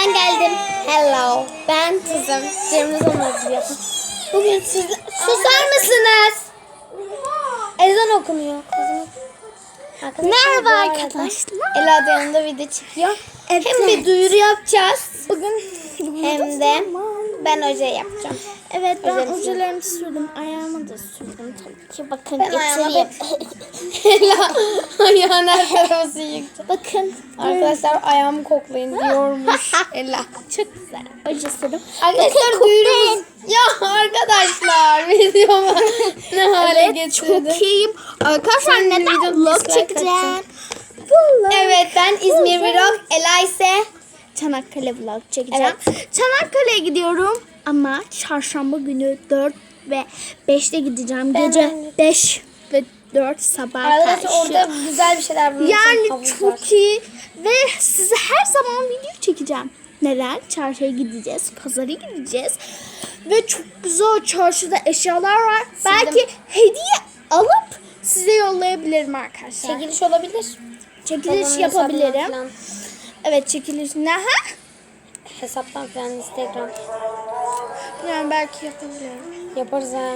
ben geldim. Hello. Ben kızım. Onları yapın. Bugün siz susar mısınız? Ezan okunuyor kızım. Arkadaşlar, Merhaba arkadaşlar. Ela da yanında video çekiyor. Evet. Hem bir duyuru yapacağız. Bugün Hem de ben hoca yapacağım. Evet ben ojelerimi sürdüm. Ayağıma da sürdüm tabii ki. Bakın Ben getireyim. Ela ayağın her tarafı yıktı. Bakın. Arkadaşlar ayağımı koklayın diyormuş Ela. Çok güzel. Oje sürdüm. Arkadaşlar duyurumuz. Ya arkadaşlar videomu ne hale Evet getirdi. çok iyiyim. Arkadaşlar neden vlog çekeceğim? Evet ben İzmir Vlog. Ela ise Çanakkale vlog çekeceğim. Çanakkale'ye gidiyorum ama çarşamba günü 4 ve 5'te gideceğim. Ben Gece de- 5 ve 4 sabah karşı. orada güzel bir şeyler için Yani çok var. iyi ve size her zaman video çekeceğim. Neden? Çarşıya gideceğiz, pazara gideceğiz. Ve çok güzel çarşıda eşyalar var. Belki hediye alıp size yollayabilirim arkadaşlar. Çekiliş olabilir. Çekiliş Babamın yapabilirim. Evet çekiliş. Ne ha? Hesaptan falan Instagram. Yani belki yapabilirim. Yaparız ha.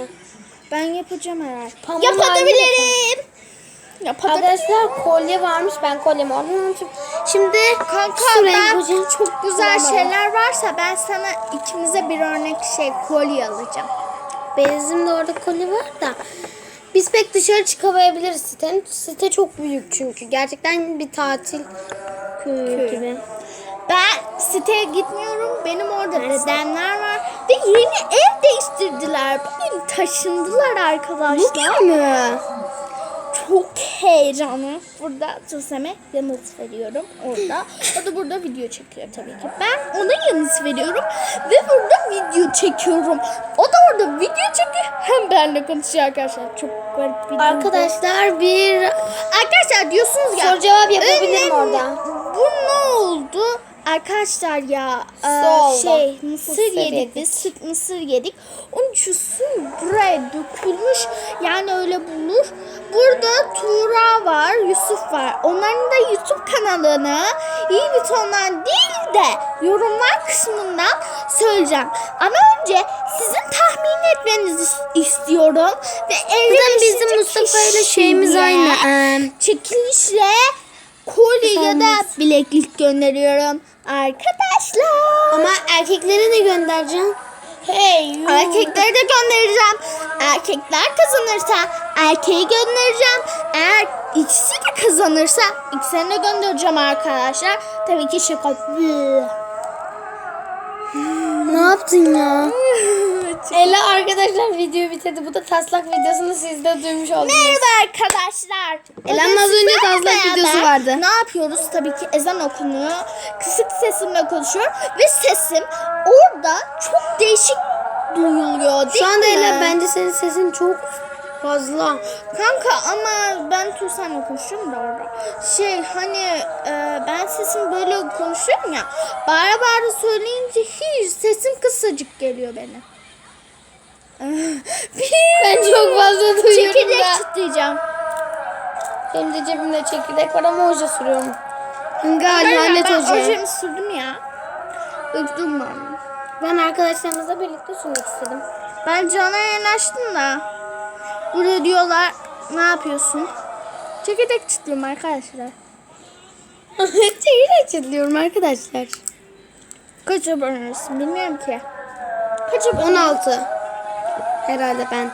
Ben yapacağım herhalde. Pamuk Yapabilirim. Yapabilirim. Arkadaşlar kolye varmış. Ben kolyemi almışım. Şimdi Kanka ben çok güzel şeyler varsa ben sana ikimize bir örnek şey kolye alacağım. Bizim de orada kolye var da. Biz pek dışarı çıkamayabiliriz sitenin. Site çok büyük çünkü. Gerçekten bir tatil köyü. Ben siteye gitmiyorum. Benim orada dedemler var. Ve yeni ev değiştirdiler. Bugün taşındılar arkadaşlar. mü? Çok heyecanlı. Burada Tusem'e yanıt veriyorum. Orada. O da burada video çekiyor tabii ki. Ben ona yanıt veriyorum. Ve burada video çekiyorum. O da orada video çekiyor. Hem benimle konuşuyor arkadaşlar. Çok garip bir. Arkadaşlar bir Arkadaşlar diyorsunuz ya. soru cevap yapabilirim önemli- orada. Bu ne oldu? Arkadaşlar ya e, şey mısır, Mısır yedik yedik. biz süt mısır yedik. Onun için su buraya dökülmüş yani öyle bulur. Burada Tuğra var, Yusuf var. Onların da YouTube kanalını iyi bir tondan değil de yorumlar kısmından söyleyeceğim. Ama önce sizin tahmin etmenizi is- istiyorum ve Zaten bizim Mustafa ile şeyimiz aynı. Çekilişle kolye ya da bileklik gönderiyorum. Arkadaşlar. ama erkeklere ne göndereceğim? Hey you. Erkekleri de göndereceğim. Erkekler kazanırsa erkeği göndereceğim. Eğer ikisi de kazanırsa ikisini de göndereceğim arkadaşlar. Tabii ki şaka. Ne yaptın ya? Ela arkadaşlar video bitirdi. Bu da taslak videosunu siz de duymuş oldunuz. Merhaba arkadaşlar. Elan'ın az önce taslak videosu vardı. Ne yapıyoruz? Tabii ki ezan okunuyor. Kısık sesimle konuşuyorum. Ve sesim orada çok değişik duyuluyor değil Şu anda mi? Ela bence senin sesin çok fazla. Kanka ama ben Tuğsen'le konuşuyorum da orada. Şey hani e, ben sesim böyle konuşuyorum ya. Bağıra bağıra söyleyince hiç sesim kısacık geliyor benim. Ben çok fazla duyuyorum Çekirdek da. çıtlayacağım. Benim de cebimde çekirdek var ama hoca sürüyorum. Galiba Arkadaşlar, lanet ben ojemi sürdüm ya. Öptüm ben. Ben arkadaşlarımızla birlikte sürmek istedim. Ben canlı yayın açtım da. Burada diyorlar ne yapıyorsun? Çekirdek çıtlıyorum arkadaşlar. Çekirdek çitliyorum arkadaşlar. Kaç abonesin bilmiyorum ki. Kaç abone? 16. Herhalde ben.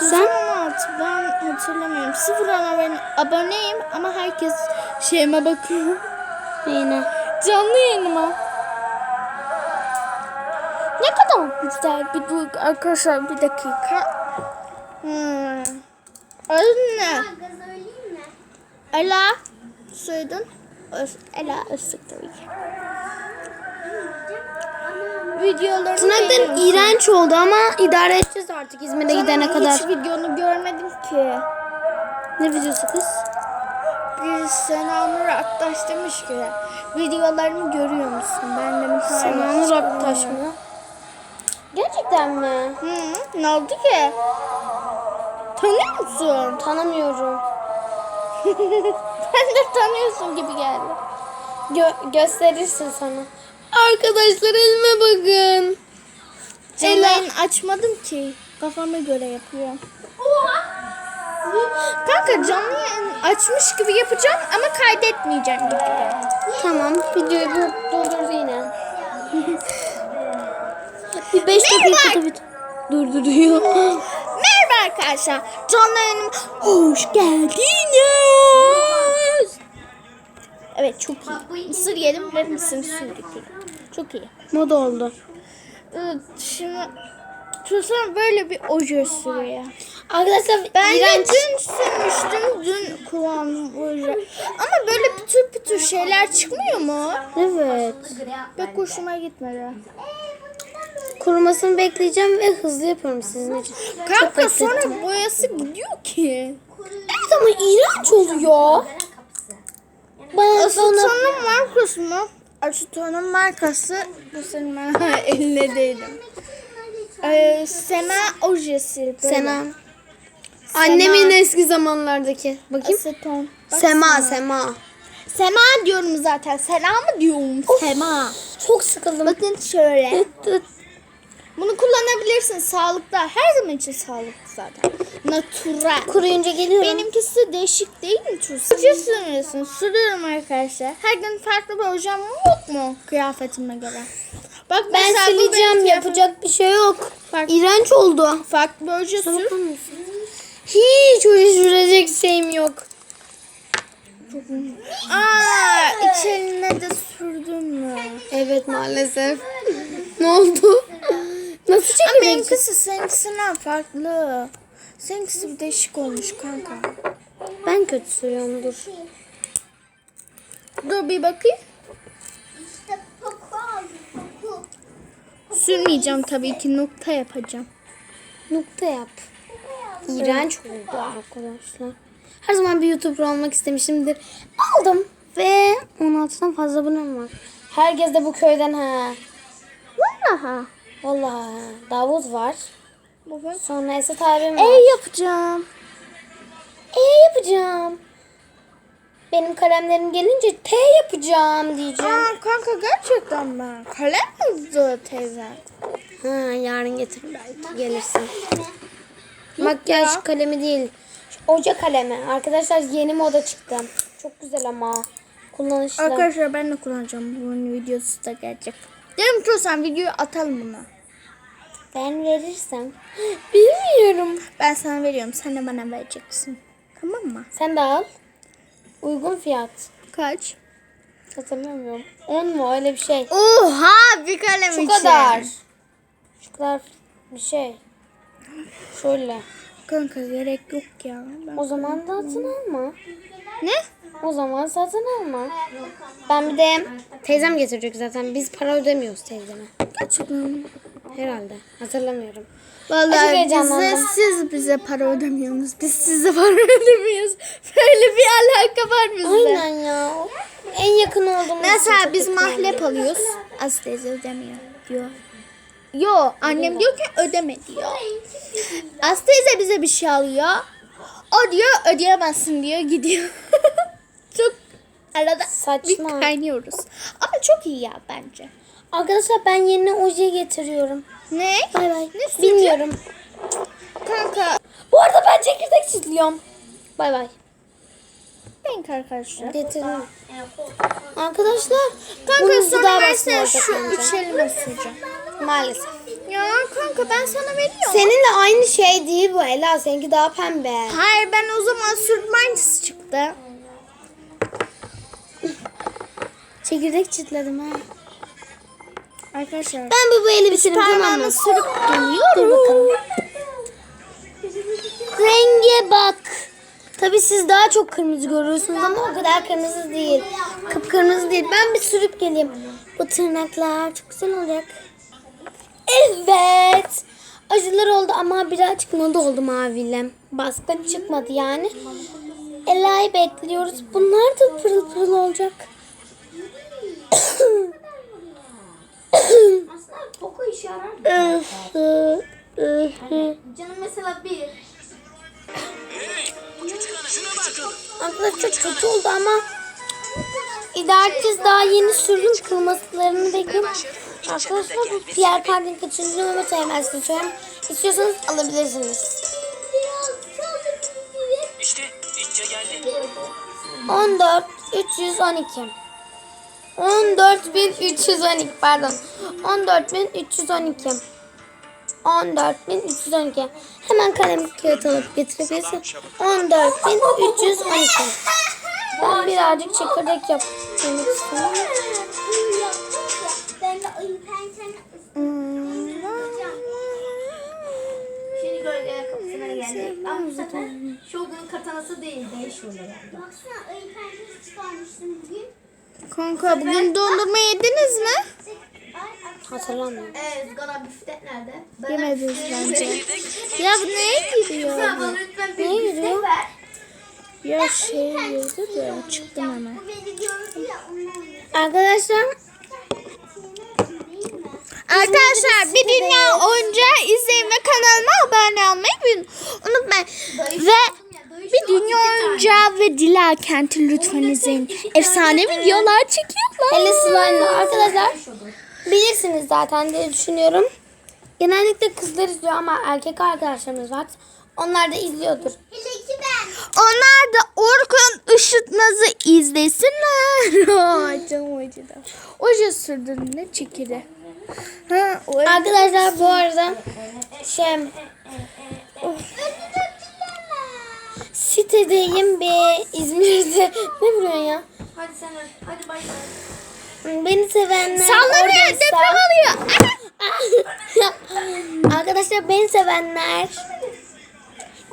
Sen? 16 ben hatırlamıyorum. Sıfır abone, aboneyim ama herkes şeyime bakıyor. Yine. Canlı yayınıma. Ne kadar güzel bir duygu arkadaşlar bir dakika. Hmm. Adın ne? Ela. Öz, Ela Öztürk tabii ki. Videolarını Tırnakların iğrenç oldu ama idare edeceğiz artık İzmir'e Canım, gidene kadar. Hiç videonu görmedim ki. Ne videosu kız? Bir Senanur Aktaş demiş ki videolarımı görüyor musun? Ben demiş. Senanur Aktaş mı? Gerçekten mi? Hı, ne oldu ki? Tanıyor musun? Tanımıyorum. ben de tanıyorsun gibi geldi. Gö- gösterirsin sana. Arkadaşlar elime bakın. Yayın açmadım ki. Kafama göre yapıyorum. Kanka canlı yayın açmış gibi yapacağım ama kaydetmeyeceğim gibi. Tamam videoyu dur- durdurdu yine. bir 5 dakikada bit. Durduruyor. Merhaba arkadaşlar. Canlı yayınıma hoş geldiniz. Evet çok iyi. Mısır yedim ve mısır suyu döküyorum. Çok iyi. Moda oldu. Evet, şimdi Tuğsan böyle bir oje sürüyor. Arkadaşlar Ben de iğrenç. dün sürmüştüm. Dün kullandım oje. Ama böyle pütür pütür şeyler çıkmıyor mu? Evet. Pek hoşuma gitmedi. Kurumasını bekleyeceğim ve hızlı yapıyorum sizin için. Kanka sonra boyası gidiyor ki. Evet ama iğrenç oluyor. Bana sonra Aceton'un markası mı? Aceton'un markası bu senin ben eline değdim. Ee, Sena ojesi. böyle. Sena. Annemin eski zamanlardaki. Bakayım. Aceton. Bak Sema, Sena. Sema. Sema diyorum zaten. Sena mı diyorum? Sema. Çok sıkıldım. Bakın şöyle. Bunu kullanabilirsin sağlıkta. Her zaman için sağlıklı zaten. Natural. Kuruyunca geliyorum. Benimkisi değişik değil mi Tursun? Oje sürüyorsun. Sürüyorum arkadaşlar. Her gün farklı bir ojem yok mu kıyafetime göre? Bak ben mesela bu benim sileceğim kıyafetim. yapacak bir şey yok. Fark- İğrenç oldu. Farklı bir oje sür. Hiç öyle sürecek şeyim yok. Aa, iki eline de sürdün mü? Evet maalesef. ne oldu? Nasıl Ama çekilecek? benimkisi seninkisinden farklı. Seninkisi bir değişik olmuş kanka. Ben kötü sürüyorum dur. Dur bir bakayım. Sürmeyeceğim tabii ki nokta yapacağım. Nokta yap. İğrenç oldu arkadaşlar. Her zaman bir YouTuber olmak istemişimdir. Aldım. Ve 16'dan fazla abonem var. Herkes de bu köyden ha. Vallahi. Vallahi ha. Davut var. Baba. Sonra Esat abim E var. yapacağım. E yapacağım. Benim kalemlerim gelince T yapacağım diyeceğim. Aa kanka gerçekten mi? Kalem mi uzun teyze? Ha, yarın getir belki gelirsin. Makyaj ya. kalemi değil. Oca kalemi. Arkadaşlar yeni moda çıktı. Çok güzel ama. Kullanışlı. Arkadaşlar ben de kullanacağım. Bunun videosu da gelecek. Dedim ki sen videoyu atalım buna. Ben verirsem. Bilmiyorum. Ben sana veriyorum. Sen de bana vereceksin. Tamam mı? Sen de al. Uygun fiyat. Kaç? Hatırlamıyorum. 10 mu öyle bir şey. Oha bir kalem Şu kadar. Şu kadar bir şey. Şöyle. Kanka gerek yok ya. Ben... O zaman da satın alma. Ne? O zaman satın alma. Ben bir de teyzem getirecek zaten. Biz para ödemiyoruz teyzeme. Gerçekten. Herhalde. Hatırlamıyorum. Vallahi bize, siz bize para ödemiyorsunuz. Biz size para ödemiyoruz. Böyle bir alaka var bizde. Aynen ya. En yakın olduğumuz Mesela biz mahlep alıyoruz. Az teyze ödemiyor diyor. Yo annem diyor ki ödeme diyor. Az teyze bize bir şey alıyor. O diyor ödeyemezsin diyor gidiyor. çok arada Saçma. bir kaynıyoruz. Ama çok iyi ya bence. Arkadaşlar ben yeni oje getiriyorum. Ne? Bay bay. Ne Bilmiyorum. Kanka. Bu arada ben çekirdek çitliyorum. Bay bay. Renk arkadaşlar. Getirdim. Arkadaşlar. Kanka sonra ben olacak şu üç elime süreceğim. Maalesef. Ya kanka ben sana veriyorum. Seninle aynı şey değil bu Ela. Seninki daha pembe. Hayır ben o zaman sürdüm aynısı çıktı. Çekirdek çitledim ha. Arkadaşlar. Ben bu bu eli bitireyim tamam mı? sürüp geliyorum. bakalım. Renge bak. Tabii siz daha çok kırmızı görüyorsunuz ama o kadar kırmızı değil. Kıpkırmızı değil. Ben bir sürüp geleyim. Bu tırnaklar çok güzel olacak. Evet. Acılar oldu ama birazcık moda oldu maviyle. Baskın çıkmadı yani. Ela'yı bekliyoruz. Bunlar da pırıl pırıl olacak. Aslında koku işe. Canım mesela bir. Arkadaşlar çok kötü oldu ama İdaresiz daha yeni sürdüm. Kırmızılarını bekliyorum. Arkadaşlar bu Pierre Cardin kaçıncı Mehmet Eymez'ini söylüyorum. İstiyorsanız alabilirsiniz. İşte içe geldi. 14 312 14312 pardon. 14312 14312 Hemen kalem kağıt alıp getirebilirsin. 14312 Ben birazcık çekirdek yapmak istiyorum bu sefer Shogun katanası değil, değişiyor yani. Baksana ayı pençesi çıkarmıştım bugün. Kanka bugün dondurma yediniz mi? Hatırlamıyorum Ee, Zgana büftek nerede? Bana Yemediniz bence. Ya bu neye gidiyor? Kızlar bana lütfen bir Neye gidiyor? ver. Ya şey girdi de çıktım hemen. Arkadaşlar? Arkadaşlar bir dünya oyuncağı izleyin ve kanalıma abone olmayı unutmayın. Ve bir dünya oyuncağı ve Dila Kent'i lütfen izleyin. Efsane videolar çekiyorlar. Hele slime'la arkadaşlar bilirsiniz zaten diye düşünüyorum. Genellikle kızlar izliyor ama erkek arkadaşlarımız var. Onlar da izliyordur. Onlar da Orkun Işıtmaz'ı izlesinler. Canım acıdı. Oje sürdüğünde çekili. Ha, Arkadaşlar bu arada şey sitedeyim bir İzmir'de ne vuruyorsun ya? Hadi sen. Hadi bay bay. Beni sevenler sallanıyor oradaysa- deprem oluyor. Arkadaşlar beni sevenler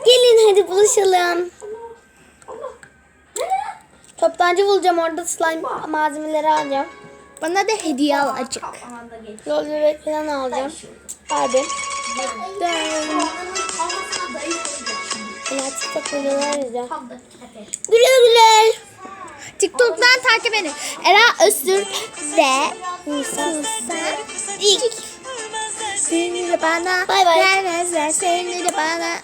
gelin hadi buluşalım. Toptancı bulacağım orada slime malzemeleri alacağım. Bana da hediye alacak. Yol bebek falan alacağım. Abi. Koyacak şimdi. Plastik videolar hadi. Güle güle. TikTok'tan takip edin. Ela Öztürk ve Nisan. İlk. Seni de bana Bay bay. seni de bana.